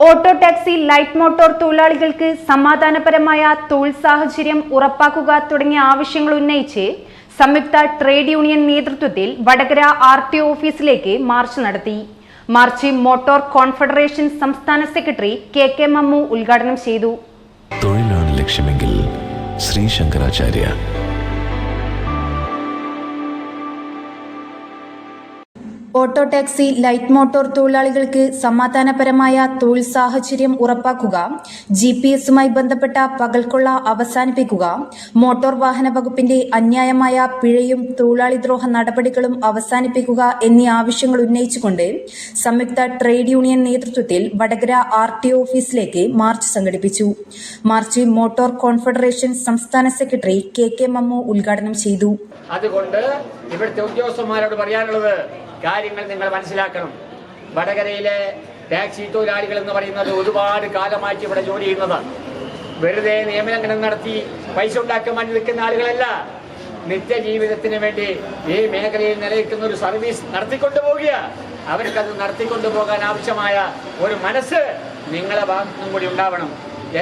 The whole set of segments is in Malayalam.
ഓട്ടോ ടാക്സി ലൈറ്റ് മോട്ടോർ തൊഴിലാളികൾക്ക് സമാധാനപരമായ തൊഴിൽ സാഹചര്യം ഉറപ്പാക്കുക തുടങ്ങിയ ആവശ്യങ്ങൾ ഉന്നയിച്ച് സംയുക്ത ട്രേഡ് യൂണിയൻ നേതൃത്വത്തിൽ വടകര ആർ ടി ഓഫീസിലേക്ക് മാർച്ച് നടത്തി. മാർച്ച് മോട്ടോർ കോൺഫെഡറേഷൻ സംസ്ഥാന സെക്രട്ടറി കെ കെ മമ്മു ഉദ്ഘാടനം ചെയ്തു. തൊഴിലാണ് ലക്ഷ്യമെങ്കിൽ Shri Shankaracharya auto taxi light motor തൊഴിലാളികൾക്ക് സമാധാനപരമായ തൊഴിൽ സാഹചര്യം ഉറപ്പാക്കുക ജി പി എസുമായി ബന്ധപ്പെട്ട പകൽക്കൊള്ള അവസാനിപ്പിക്കുക മോട്ടോർ വാഹന വകുപ്പിന്റെ അന്യായമായ പിഴയും തൊഴിലാളി ദ്രോഹ നടപടികളും അവസാനിപ്പിക്കുക എന്നീ ആവശ്യങ്ങൾ ഉന്നയിച്ചുകൊണ്ട് സംയുക്ത ട്രേഡ് യൂണിയൻ നേതൃത്വത്തിൽ വടകര ആർ ടി ഓഫീസിലേക്ക് മാർച്ച് സംഘടിപ്പിച്ചു. മാർച്ച് മോട്ടോർ കോൺഫെഡറേഷൻ സംസ്ഥാന സെക്രട്ടറി കെ കെ മമ്മു ഉദ്ഘാടനം ചെയ്തു. അതുകൊണ്ട് ഇവിടുത്തെ ഉദ്യോഗസ്ഥന്മാരോട് പറയാനുള്ളത് കാര്യങ്ങൾ നിങ്ങൾ മനസ്സിലാക്കണം. വടകരയിലെ ടാക്സി തൊഴിലാളികൾ എന്ന് പറയുന്നത് ഒരുപാട് കാലമായിട്ട് ഇവിടെ ജോലി ചെയ്യുന്നതാണ് വെറുതെ നിയമലംഘനം നടത്തി പൈസ ഉണ്ടാക്കാൻ വേണ്ടി നിൽക്കുന്ന ആളുകളല്ല. നിത്യജീവിതത്തിന് വേണ്ടി ഈ മേഖലയിൽ നിലനിൽക്കുന്ന ഒരു സർവീസ് നടത്തിക്കൊണ്ടു പോകുക അവർക്കത് നടത്തിക്കൊണ്ടു പോകാൻ ആവശ്യമായ ഒരു മനസ്സ് നിങ്ങളെ ഭാഗത്തുനിന്നും കൂടി ഉണ്ടാവണം.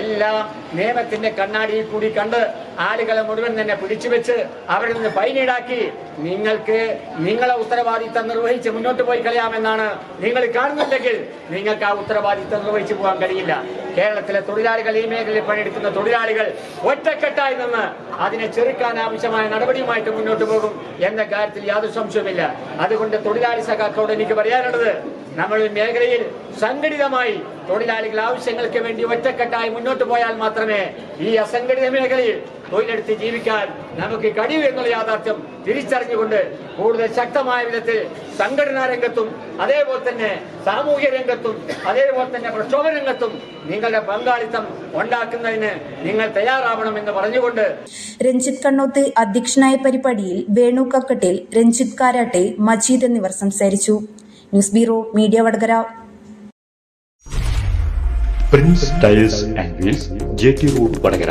എല്ലാം നിയമത്തിന്റെ കണ്ണാടിയിൽ കൂടി കണ്ട് ആളുകളെ മുഴുവൻ തന്നെ പിടിച്ചു വെച്ച് അവരിൽ നിന്ന് ഫൈൻ ഈടാക്കി നിങ്ങൾക്ക് നിങ്ങളെ ഉത്തരവാദിത്തം നിർവഹിച്ച് മുന്നോട്ട് പോയി കളയാമെന്നാണ് നിങ്ങൾ കാണുന്നില്ലെങ്കിൽ നിങ്ങൾക്ക് ആ ഉത്തരവാദിത്തം നിർവഹിച്ചു പോകാൻ കഴിയില്ല. കേരളത്തിലെ തൊഴിലാളികൾ ഈ മേഖലയിൽ പണിയെടുക്കുന്ന തൊഴിലാളികൾ ഒറ്റക്കെട്ടായി നിന്ന് അതിനെ ചെറുക്കാൻ ആവശ്യമായ നടപടിയുമായിട്ട് മുന്നോട്ട് പോകും എന്ന കാര്യത്തിൽ യാതൊരു സംശയവുമില്ല. അതുകൊണ്ട് തൊഴിലാളി സഖാക്കളോട് എനിക്ക് പറയാനുള്ളത് നമ്മൾ ഈ മേഖലയിൽ സംഘടിതമായി തൊഴിലാളികൾ ആവശ്യങ്ങൾക്ക് വേണ്ടി ഒറ്റക്കെട്ടായി മുന്നോട്ട് പോയാൽ മാത്രമേ ഈ അസംഘടിത മേഖലയിൽ തൊഴിലെടുത്ത് ജീവിക്കാൻ നമുക്ക് കഴിയൂ എന്നുള്ള യാഥാർത്ഥ്യം തിരിച്ചറിഞ്ഞുകൊണ്ട് കൂടുതൽ ശക്തമായ വിധത്തിൽ സംഘടനാ രംഗത്തും അതേപോലെ തന്നെ സാമൂഹ്യ രംഗത്തും അതേപോലെ തന്നെ പ്രക്ഷോഭ രംഗത്തും നിങ്ങളുടെ പങ്കാളിത്തം ഉണ്ടാക്കുന്നതിന് നിങ്ങൾ തയ്യാറാവണമെന്ന് പറഞ്ഞുകൊണ്ട് രഞ്ജിത് കണ്ണോത്ത് അധ്യക്ഷനായ പരിപാടിയിൽ വേണു കക്കട്ടിൽ രഞ്ജിത് കാരാട്ടെ മജീദ് എന്നിവർ സംസാരിച്ചു. News bureau media Vadakara. Prince tiles and wheels J T road Vadakara.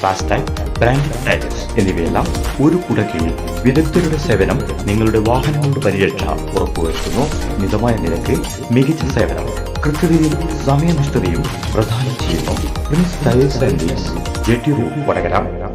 FASTag brand tyres എന്നിവയെല്ലാം ഒരു കുടക്കീഴിൽ വിദഗ്ധരുടെ സേവനം നിങ്ങളുടെ വാഹനങ്ങളുടെ പരിരക്ഷ ഉറപ്പുവരുത്തുന്നു. മിതമായ നിരക്ക് മികച്ച സേവനം കൃത്യതയും സമയനിഷ്ഠതയും പ്രദാനം ചെയ്യുന്നു. Prince tyres and Vadakara.